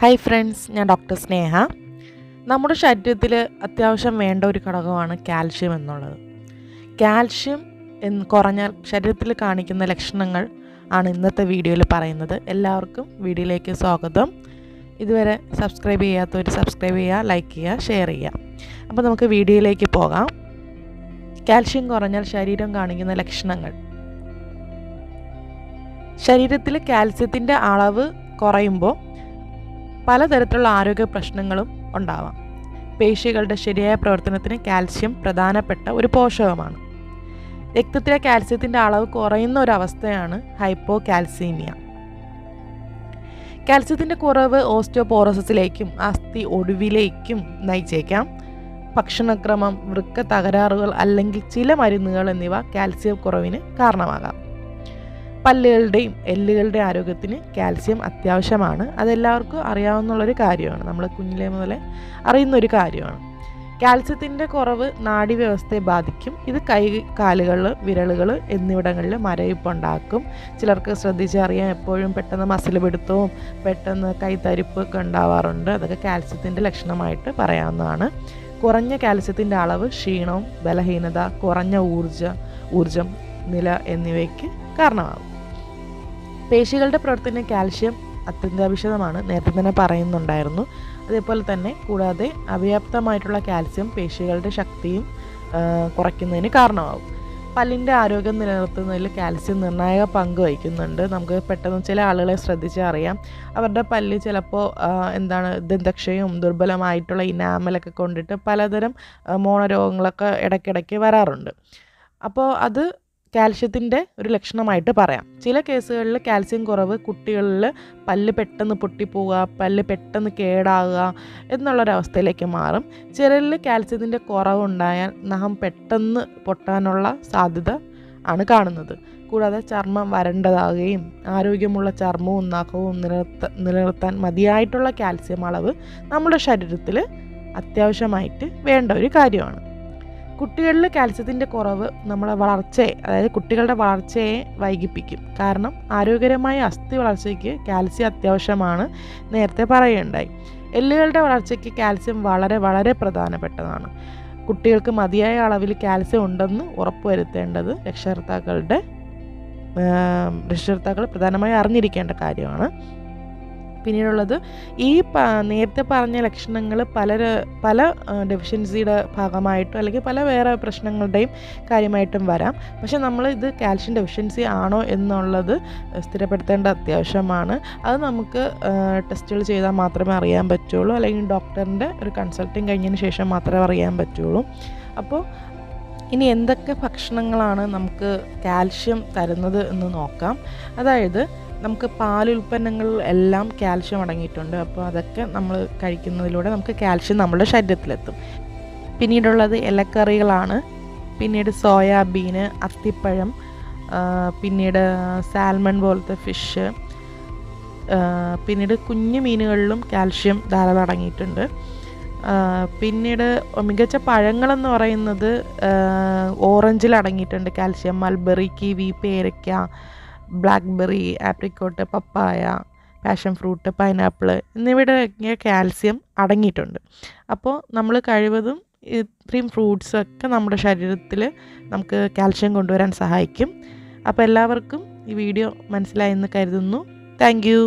Hi friends ഞാൻ doctor Sneha. നമ്മുടെ ശരീരത്തിൽ അത്യാവശ്യം വേണ്ട ഒരു ഘടകമാണ് കാൽഷ്യം എന്നുള്ളത്. കാൽഷ്യം എന്ന് കുറഞ്ഞാൽ ശരീരത്തിൽ കാണിക്കുന്ന ലക്ഷണങ്ങൾ ആണ് ഇന്നത്തെ വീഡിയോയിൽ പറയുന്നത്. എല്ലാവർക്കും വീഡിയോയിലേക്ക് സ്വാഗതം. ഇതുവരെ സബ്സ്ക്രൈബ് ചെയ്യാത്തവർ സബ്സ്ക്രൈബ് ചെയ്യുക ലൈക്ക് ചെയ്യുക ഷെയർ ചെയ്യുക. അപ്പോൾ നമുക്ക് വീഡിയോയിലേക്ക് പോകാം. കാൽഷ്യം കുറഞ്ഞാൽ ശരീരം കാണിക്കുന്ന ലക്ഷണങ്ങൾ. ശരീരത്തിൽ കാൽസ്യത്തിന്റെ അളവ് കുറയുമ്പോൾ പലതരത്തിലുള്ള ആരോഗ്യ പ്രശ്നങ്ങളും ഉണ്ടാവാം. പേശികളുടെ ശരിയായ പ്രവർത്തനത്തിന് കാൽസ്യം പ്രധാനപ്പെട്ട ഒരു പോഷകമാണ്. രക്തത്തിലെ കാൽസ്യത്തിന്റെ അളവ് കുറയുന്ന ഒരു അവസ്ഥയാണ് ഹൈപ്പോ കാൽസീമിയ കാൽസ്യത്തിന്റെ കുറവ് ഓസ്റ്റിയോപോറോസിസിലേക്കും അസ്ഥി ഒടുവിലേക്കും നയിച്ചേക്കാം. ഭക്ഷണക്രമം വൃക്ക തകരാറുകൾ അല്ലെങ്കിൽ ചില മരുന്നുകൾ എന്നിവ കാൽസ്യം കുറവിന് കാരണമാകാം. പല്ലുകളുടെയും എല്ലുകളുടെ ആരോഗ്യത്തിന് കാൽസ്യം അത്യാവശ്യമാണ്. അതെല്ലാവർക്കും അറിയാവുന്നുള്ളൊരു കാര്യമാണ്. നമ്മൾ കുഞ്ഞിലെ മുതലേ അറിയുന്നൊരു കാര്യമാണ്. കാൽസ്യത്തിന്റെ കുറവ് നാഡീവ്യവസ്ഥയെ ബാധിക്കും. ഇത് കൈ കാലുകൾ വിരലുകൾ എന്നിവിടങ്ങളിൽ മരവിപ്പുണ്ടാക്കും ചിലർക്ക് ശ്രദ്ധിച്ചറിയാൻ എപ്പോഴും പെട്ടെന്ന് മസിൽ പിടുത്തവും പെട്ടെന്ന് കൈത്തരിപ്പ് ഒക്കെ ഉണ്ടാവാറുണ്ട്. അതൊക്കെ കാൽസ്യത്തിന്റെ ലക്ഷണമായിട്ട് പറയാവുന്നതാണ്. കുറഞ്ഞ കാൽസ്യത്തിന്റെ അളവ് ക്ഷീണവും ബലഹീനത കുറഞ്ഞ ഊർജ ഊർജം നില എന്നിവയ്ക്ക് കാരണമാകും. പേശികളുടെ പ്രവർത്തനം കാൽഷ്യം അത്യന്താപേക്ഷിതമാണ്. നേരത്തെ തന്നെ പറയുന്നുണ്ടായിരുന്നു. അതേപോലെ തന്നെ കൂടാതെ അപര്യാപ്തമായിട്ടുള്ള കാൽസ്യം പേശികളുടെ ശക്തിയും കുറയ്ക്കുന്നതിന് കാരണമാകും. പല്ലിന്റെ ആരോഗ്യം നിലനിർത്തുന്നതിൽ കാൽസ്യം നിർണായക പങ്ക് വഹിക്കുന്നുണ്ട്. നമുക്ക് പെട്ടെന്ന് ചില ആളുകളെ ശ്രദ്ധിച്ചാൽ അറിയാം. അവരുടെ പല്ല് ചിലപ്പോൾ എന്താണ് ദന്തക്ഷയും ദുർബലമായിട്ടുള്ള ഇനാമലൊക്കെ കൊണ്ടിട്ട് പലതരം മോണരോഗങ്ങളൊക്കെ ഇടയ്ക്കിടയ്ക്ക് വരാറുണ്ട്. അപ്പോൾ അത് കാൽഷ്യത്തിന്റെ ഒരു ലക്ഷണമായിട്ട് പറയാം. ചില കേസുകളിൽ കാൽസ്യം കുറവ് കുട്ടികളിൽ പല്ല് പെട്ടെന്ന് പൊട്ടിപ്പോവുക പല്ല് പെട്ടെന്ന് കേടാകുക എന്നുള്ളൊരവസ്ഥയിലേക്ക് മാറും. ചിലരിൽ കാൽസ്യത്തിന്റെ കുറവുണ്ടായാൽ നഖം പെട്ടെന്ന് പൊട്ടാനുള്ള സാധ്യത ആണ് കാണുന്നത്. കൂടാതെ ചർമ്മം വരണ്ടതാകുകയും ആരോഗ്യമുള്ള ചർമ്മവും നഖവും നിലനിർത്ത നിലനിർത്താൻ മതിയായിട്ടുള്ള കാൽസ്യം അളവ് നമ്മുടെ ശരീരത്തിൽ അത്യാവശ്യമായിട്ട് വേണ്ട ഒരു കാര്യമാണ്. കുട്ടികളിൽ കാൽസ്യത്തിന്റെ കുറവ് നമ്മളെ വളർച്ചയെ അതായത് കുട്ടികളുടെ വളർച്ചയെ വൈകിപ്പിക്കും. കാരണം ആരോഗ്യകരമായ അസ്ഥി വളർച്ചയ്ക്ക് കാൽസ്യം അത്യാവശ്യമാണ് നേരത്തെ പറയുകയുണ്ടായി. എല്ലുകളുടെ വളർച്ചയ്ക്ക് കാൽസ്യം വളരെ വളരെ പ്രധാനപ്പെട്ടതാണ്. കുട്ടികൾക്ക് മതിയായ അളവിൽ കാൽസ്യം ഉണ്ടെന്ന് ഉറപ്പുവരുത്തേണ്ടത് രക്ഷകർത്താക്കളുടെ രക്ഷകർത്താക്കൾ പ്രധാനമായി അറിഞ്ഞിരിക്കേണ്ട കാര്യമാണ്. പിന്നീടുള്ളത് ഈ നേരത്തെ പറഞ്ഞ ലക്ഷണങ്ങൾ പല പല ഡെഫിഷ്യൻസിയുടെ ഭാഗമായിട്ടും അല്ലെങ്കിൽ പല വേറെ പ്രശ്നങ്ങളുടെയും കാര്യമായിട്ടും വരാം. പക്ഷേ നമ്മൾ ഇത് കാൽഷ്യം ഡെഫിഷ്യൻസി ആണോ എന്നുള്ളത് സ്ഥിരപ്പെടുത്തേണ്ട അത്യാവശ്യമാണ്. അത് നമുക്ക് ടെസ്റ്റുകൾ ചെയ്താൽ മാത്രമേ അറിയാൻ പറ്റുള്ളൂ. അല്ലെങ്കിൽ ഡോക്ടറിന്റെ ഒരു കൺസൾട്ടിങ് കഴിഞ്ഞതിന് ശേഷം മാത്രമേ അറിയാൻ പറ്റുള്ളൂ. അപ്പോൾ ഇനി എന്തൊക്കെ ഭക്ഷണങ്ങളാണ് നമുക്ക് കാൽഷ്യം തരുന്നത് എന്ന് നോക്കാം. അതായത് നമുക്ക് പാലുൽപ്പന്നങ്ങൾ എല്ലാം കാൽഷ്യം അടങ്ങിയിട്ടുണ്ട്. അപ്പോൾ അതൊക്കെ നമ്മൾ കഴിക്കുന്നതിലൂടെ നമുക്ക് കാൽഷ്യം നമ്മുടെ ശരീരത്തിലെത്തും. പിന്നീടുള്ളത് ഇലക്കറികളാണ്. പിന്നീട് സോയാബീന് അത്തിപ്പഴം പിന്നീട് സാൽമൺ പോലത്തെ ഫിഷ് പിന്നീട് കുഞ്ഞു മീനുകളിലും കാൽഷ്യം ധാരാളം അടങ്ങിയിട്ടുണ്ട്. പിന്നീട് മികച്ച പഴങ്ങളെന്ന് പറയുന്നത് ഓറഞ്ചിൽ അടങ്ങിയിട്ടുണ്ട് കാൽഷ്യം മൽബറി കിവി പേരയ്ക്ക blackberry apricot papaya passion fruit pineapple എന്നിവയുടെ കാൽസ്യം അടങ്ങിയിട്ടുണ്ട്. അപ്പോൾ നമ്മൾ കഴിവതും ഇത്രയും ഫ്രൂട്ട്സൊക്കെ നമ്മുടെ ശരീരത്തിൽ നമുക്ക് കാൽഷ്യം കൊണ്ടുവരാൻ സഹായിക്കും. അപ്പോൾ എല്ലാവർക്കും ഈ വീഡിയോ മനസ്സിലായെന്ന് കരുതുന്നു. താങ്ക്